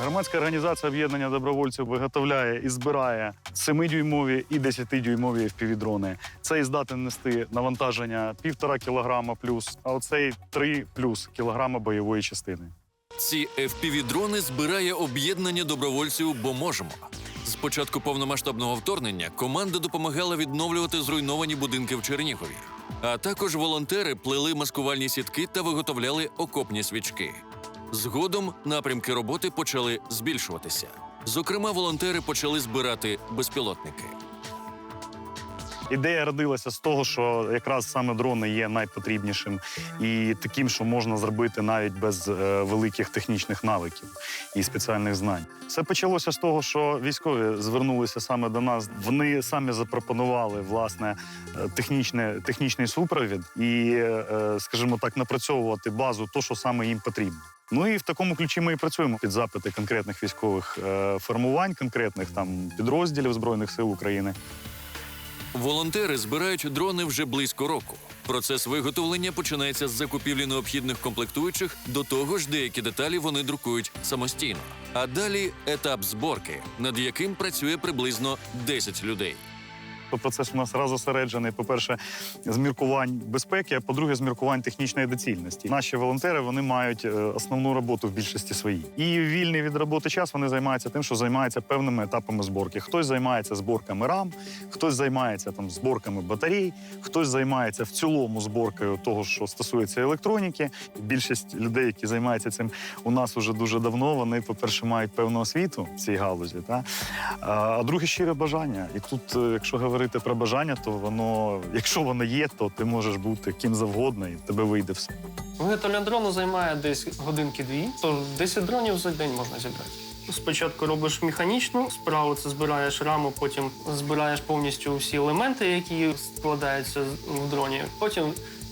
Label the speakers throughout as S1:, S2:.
S1: Громадська організація об'єднання добровольців виготовляє і збирає 7-дюймові і 10-дюймові FPV-дрони. Цей здатен нести навантаження 1,5 кілограма плюс, а оцей 3 плюс кілограма бойової частини.
S2: Ці FPV-дрони збирає об'єднання добровольців, бо можемо. З початку повномасштабного вторгнення команда допомагала відновлювати зруйновані будинки в Чернігові. А також волонтери плели маскувальні сітки та виготовляли окопні свічки. Згодом напрямки роботи почали збільшуватися. Зокрема, волонтери почали збирати безпілотники.
S1: Ідея родилася з того, що якраз саме дрони є найпотрібнішим і таким, що можна зробити навіть без е, великих технічних навиків і спеціальних знань. Все почалося з того, що військові звернулися саме до нас. Вони самі запропонували власне е, технічне, технічний супровід і, е, скажімо так, напрацьовувати базу, то, що саме їм потрібно. Ну і в такому ключі ми і працюємо під запити конкретних військових е, формувань, конкретних там підрозділів збройних сил України.
S2: Волонтери збирають дрони вже близько року. Процес виготовлення починається з закупівлі необхідних комплектуючих. До того ж, деякі деталі вони друкують самостійно. А далі етап зборки, над яким працює приблизно 10 людей.
S1: Процес у нас розосереджений, по-перше, з міркувань безпеки, а по-друге, з міркувань технічної доцільності. Наші волонтери вони мають е, основну роботу в більшості своїй. І вільний від роботи час вони займаються тим, що займаються певними етапами зборки. Хтось займається зборками рам, хтось займається там зборками батарей, хтось займається в цілому зборкою того, що стосується електроніки. Більшість людей, які займаються цим у нас уже дуже давно. Вони, по-перше, мають певну освіту в цій галузі. Та? А, а друге щире бажання. І тут, е, якщо говорити про бажання, то воно, якщо воно є, то ти можеш бути ким завгодно, і тебе вийде все.
S3: Виготовлення дрону займає десь годинки-дві, то 10 дронів за день можна зібрати. Спочатку робиш механічну справу, це збираєш раму, потім збираєш повністю всі елементи, які складаються в дроні. Потім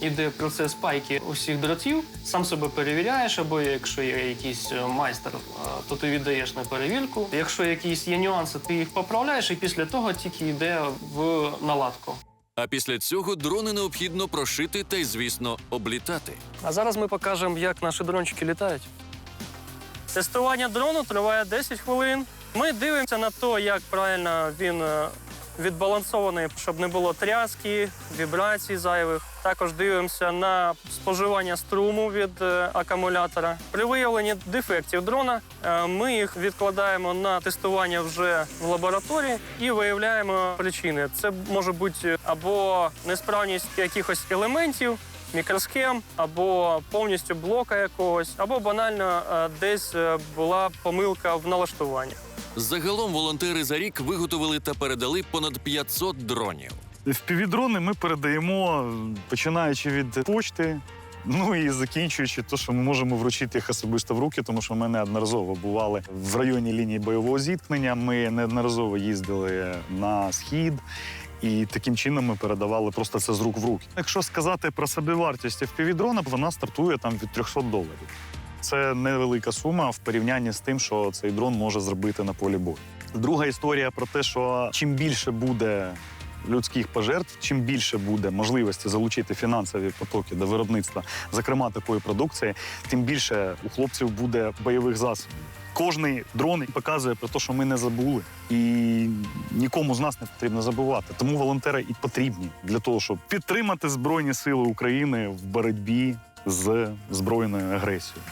S3: йде процес пайки усіх дротів, сам себе перевіряєш, або якщо є якийсь е, майстер, е, то ти віддаєш на перевірку. Якщо якісь є нюанси, ти їх поправляєш, і після того тільки йде в наладку.
S2: А після цього дрони необхідно прошити та й, звісно, облітати.
S3: А зараз ми покажемо, як наші дрончики літають. Тестування дрону триває 10 хвилин. Ми дивимося на те, як правильно він е, відбалансований, щоб не було тряски, вібрацій зайвих. Також дивимося на споживання струму від е, акумулятора. При виявленні дефектів дрона е, ми їх відкладаємо на тестування вже в лабораторії і виявляємо причини. Це може бути або несправність якихось елементів, мікросхем, або повністю блока якогось, або банально е, десь була помилка в налаштуванні.
S2: Загалом волонтери за рік виготовили та передали понад 500 дронів.
S1: Впівдрони ми передаємо, починаючи від почти. Ну і закінчуючи те, що ми можемо вручити їх особисто в руки, тому що ми неодноразово бували в районі лінії бойового зіткнення. Ми неодноразово їздили на схід, і таким чином ми передавали просто це з рук в руки. Якщо сказати про собівартість FPV-дрона, вона стартує там від 300 доларів. Це невелика сума в порівнянні з тим, що цей дрон може зробити на полі бою. Друга історія про те, що чим більше буде людських пожертв, чим більше буде можливості залучити фінансові потоки до виробництва, зокрема такої продукції, тим більше у хлопців буде бойових засобів. Кожний дрон показує про те, що ми не забули, і нікому з нас не потрібно забувати. Тому волонтери і потрібні для того, щоб підтримати Збройні Сили України в боротьбі з збройною агресією.